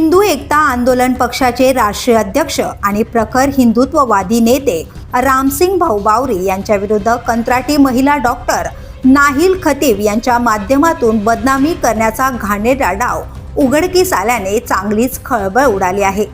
हिंदू एकता आंदोलन पक्षाचे राष्ट्रीय अध्यक्ष आणि प्रखर हिंदुत्ववादी नेते रामसिंग भाऊ बावरी यांच्या विरुद्ध कंत्राटी महिला डॉक्टर नाहिल खतीब यांच्या माध्यमातून बदनामी करण्याचा घाणेरडा डाव उघडकीस आल्याने चांगलीच खळबळ उडाली आहे.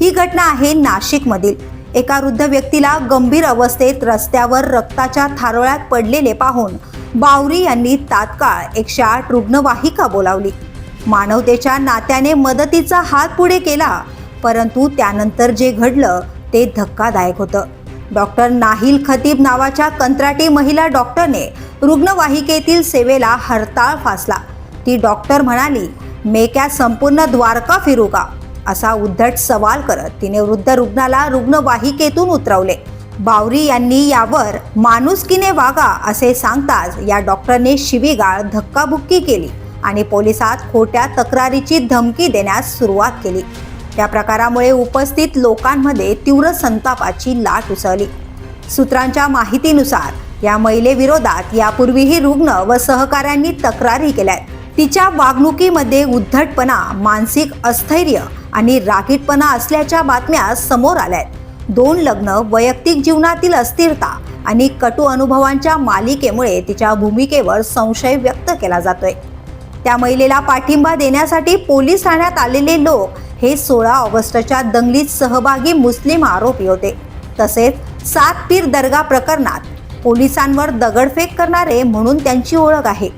ही घटना आहे नाशिकमधील. एका वृद्ध व्यक्तीला गंभीर अवस्थेत रस्त्यावर रक्ताच्या थारोळ्यात पडलेले पाहून बावरी यांनी तात्काळ एकशे आठ रुग्णवाहिका बोलावली. मानवतेच्या नात्याने मदतीचा हात पुढे केला परंतु त्यानंतर जे घडलं ते धक्कादायक होतं. डॉक्टर नाहिल खतीब नावाच्या कंत्राटी महिला डॉक्टरने रुग्णवाहिकेतील सेवेला हरताळ फासला. ती डॉक्टर म्हणाली मे क्या संपूर्ण द्वारका फिरू का? असा उद्धट सवाल करत तिने वृद्ध रुग्णाला रुग्णवाहिकेतून उतरवले. बावरी यांनी यावर माणुसकीने वागा असे सांगताच या डॉक्टरने शिवीगाळ धक्काबुक्की केली. आणि पोलिसात खोट्या तक्रारीची धमकी देण्यास सुरुवात केली. या प्रकारामुळे उपस्थित लोकांमध्ये तीव्र संतापाची लाट उसळली. सूत्रांच्या माहितीनुसार या महिलेविरोधात यापूर्वीही रुग्ण व सहकाऱ्यांनी तक्रारी केल्या तिच्या वागणुकीमध्ये उद्धटपणा मानसिक अस्थैर्य आणि रागीटपणा असल्याच्या बातम्या समोर आल्यात. दोन लग्न वैयक्तिक जीवनातील अस्थिरता आणि कटु अनुभवांच्या मालिकेमुळे तिच्या भूमिकेवर संशय व्यक्त केला जातोय. त्या महिलेला पाठिंबा देण्यासाठी पोलीस ठाण्यात आलेले लोक हे सोळा ऑगस्टच्या दंगलीत सहभागी मुस्लिम आरोपी होते. तसेच सात पीर दर्गा प्रकरणात पोलिसांवर दगडफेक करणारे म्हणून त्यांची ओळख आहे.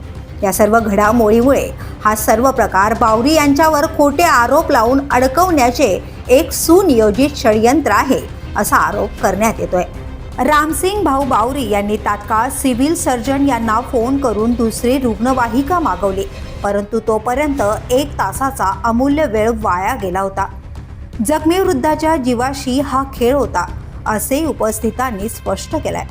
या सर्व घडामोडीमुळे हा सर्व प्रकार बावरी यांच्यावर खोटे आरोप लावून अडकवण्याचे एक सुनियोजित षडयंत्र आहे असा आरोप करण्यात येतोय. रामसिंग भाऊ बावरी यांनी तात्काळ सिव्हिल सर्जन यांना फोन करून दुसरी रुग्णवाहिका मागवली परंतु तोपर्यंत एक तासाचा अमूल्य वेळ वाया गेला होता. जखमी वृद्धाच्या जीवाशी हा खेळ होता असे उपस्थितांनी स्पष्ट केलंय.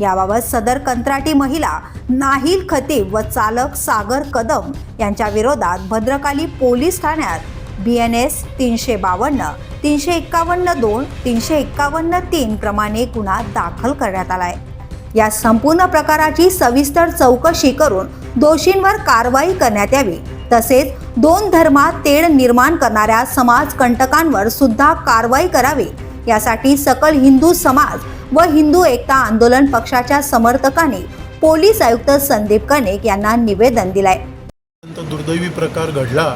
याबाबत सदर कंत्राटी महिला नाहिल खतीब व चालक सागर कदम यांच्या विरोधात भद्रकाली पोलीस ठाण्यात बी एन एस तीनशे बावन्न तीनशे एक्कावन्न दोन तीनशे एक्कावन्न तीन प्रमाणे गुन्हा दाखल करण्यात आला आहे या संपूर्ण प्रकाराची सविस्तर चौकशी करून दोषींवर कारवाई करण्यात यावी. तसेच दोन धर्मात तेढ निर्माण करणाऱ्या समाज कंटकांवर सुद्धा कारवाई करावी. यासाठी सकल हिंदू समाज व हिंदू एकता आंदोलन पक्षाच्या समर्थकांनी पोलीस आयुक्त संदीप कनेक यांना निवेदन दिलंय. दुर्दैवी प्रकार घडला.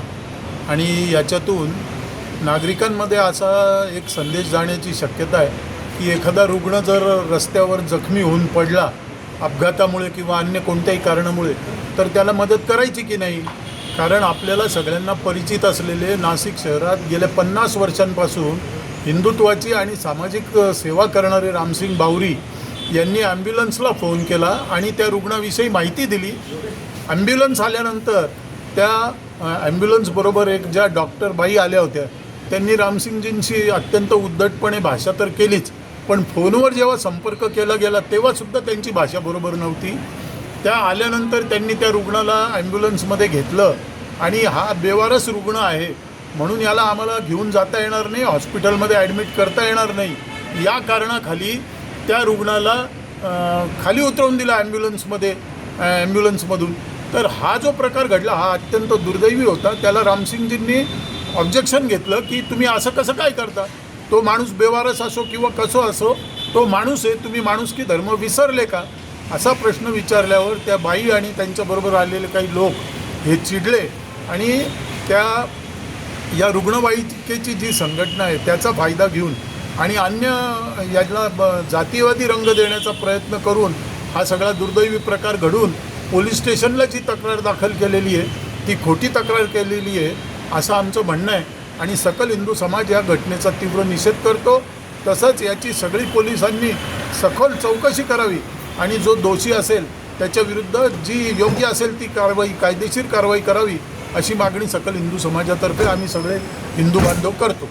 आणि याच्यातून नागरिकांमध्ये असा एक संदेश जाण्याची शक्यता आहे की एखादा रुग्ण जर रस्त्यावर जखमी होऊन पडला अपघातामुळे किंवा अन्य कोणत्याही कारणामुळे तर त्याला मदत करायची की नाही? कारण आपल्याला सगळ्यांना परिचित असलेले नाशिक शहरात गेल्या पन्नास वर्षांपासून हिंदुत्वाची आणि सामाजिक सेवा करणारे रामसिंग बावरी यांनी ॲम्ब्युलन्सला फोन केला आणि त्या रुग्णाविषयी माहिती दिली. ॲम्ब्युलन्स आल्यानंतर त्या ॲम्ब्युलन्सबरोबर एक ज्या डॉक्टरबाई आल्या होत्या त्यांनी रामसिंगजींशी अत्यंत उद्धटपणे भाषा तर केलीच पण फोनवर जेव्हा संपर्क केला गेला तेव्हासुद्धा त्यांची भाषा बरोबर नव्हती. त्या आल्यानंतर त्यांनी त्या रुग्णाला ॲम्ब्युलन्समध्ये घेतलं आणि हा बेवारस रुग्ण आहे म्हणून याला आम्हाला घेऊन जाता येणार नाही हॉस्पिटलमध्ये ॲडमिट करता येणार नाही. या कारणाखाली त्या रुग्णाला खाली उतरवून दिला ॲम्ब्युलन्समध्ये ॲम्ब्युलन्समधून तर हा जो प्रकार घडला हा अत्यंत दुर्दैवी होता. त्याला रामसिंगजींनी ऑब्जेक्शन घेतलं की तुम्ही असं कसं काय करता? तो माणूस बेवारस असो किंवा कसो असो तो माणूस आहे. तुम्ही माणूस की धर्म विसरले का? असा प्रश्न विचारल्यावर त्या बाई आणि त्यांच्याबरोबर आलेले काही लोक हे चिडले आणि त्या या रुग्णवाहिकेची जी संघटना आहे त्याचा फायदा घेऊन आणि अन्य याला ब- रंग देण्याचा प्रयत्न करून हा सगळा दुर्दैवी प्रकार घडून पोलीस स्टेशनला जी तक्रार दाखल केलेली आहे ती खोटी तक्रार केलेली आहे असं आमचं म्हणणं आहे. आणि सकल हिंदू समाज या घटनेचा तीव्र निषेध करतो. तसंच याची सगळी पोलिसांनी सखोल चौकशी करावी. आणि जो दोषी असेल त्याच्या विरुद्ध जी योग्य असेल ती कारवाई कायदेशीर कारवाई करावी अशी मागणी सकल हिंदू समाजातर्फे आम्ही सगळे हिंदू बांधव करतो.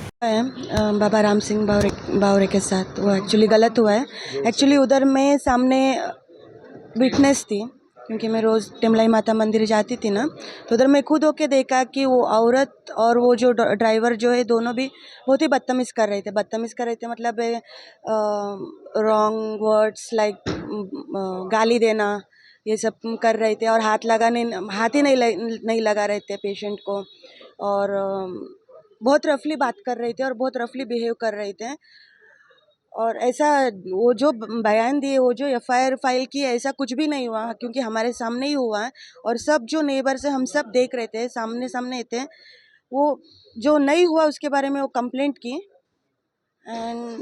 बाबा राम सिंह बावरे बावरे के साथ वो एक्चुअली गलत हुआ है. एक्चुअली उधर में सामने विटनेस थी. क्योंकि मैं रोज़ टिमलाई माता मंदिर जाती थी ना तो उधर मैं खुद होके देखा कि वो औरत और वो जो ड्राइवर जो है दोनों भी बहुत ही बदतमीज़ कर रहे थे। बदतमीज़ कर रहे थे मतलब रॉन्ग वर्ड्स लाइक गाली देना, ये सब कर रहे थे और हाथ लगाने हाथ ही नहीं नहीं लगा रहे थे पेशेंट को और बहुत रफली बात कर रहे थे और बहुत रफली बिहेव कर रहे थे। और ऐसा वो जो बयान दिए, वो जो एफआईआर फ़ाइल की, ऐसा कुछ भी नहीं हुआ, क्योंकि हमारे सामने ही हुआ है। और सब जो नेबर से हम सब देख रहे थे सामने सामने थे, वो जो नहीं हुआ उसके बारे में वो कंप्लेंट की। And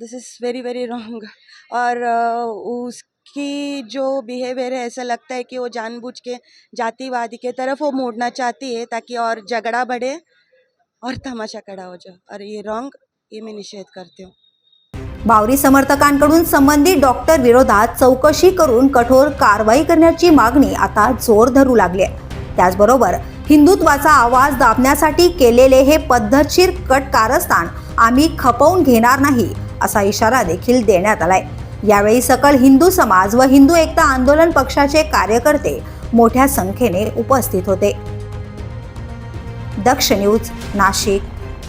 this is very very wrong और उसकी जो बिहेवियर है, ऐसा लगता है कि वो जानबूझ के, जातिवादी के तरफ़ वो मोड़ना चाहती है, ताकि और झगड़ा बढ़े और तमाशा खड़ा हो जाए। और ये रॉन्ग ये मैं निषेध करती हूँ। बावरी समर्थकांकडून संबंधित डॉक्टर विरोधात चौकशी करून कठोर कारवाई करण्याची मागणी आता जोर धरू लागली आहे. त्याचबरोबर हिंदुत्वाचा आवाज दाबण्यासाठी केलेले हे पद्धतशीर कट कारस्थान आम्ही खपवून घेणार नाही असा इशारा देखील देण्यात आलाय. यावेळी सकल हिंदू समाज व हिंदू एकता आंदोलन पक्षाचे कार्यकर्ते मोठ्या संख्येने उपस्थित होते. दक्ष न्यूज नाशिक.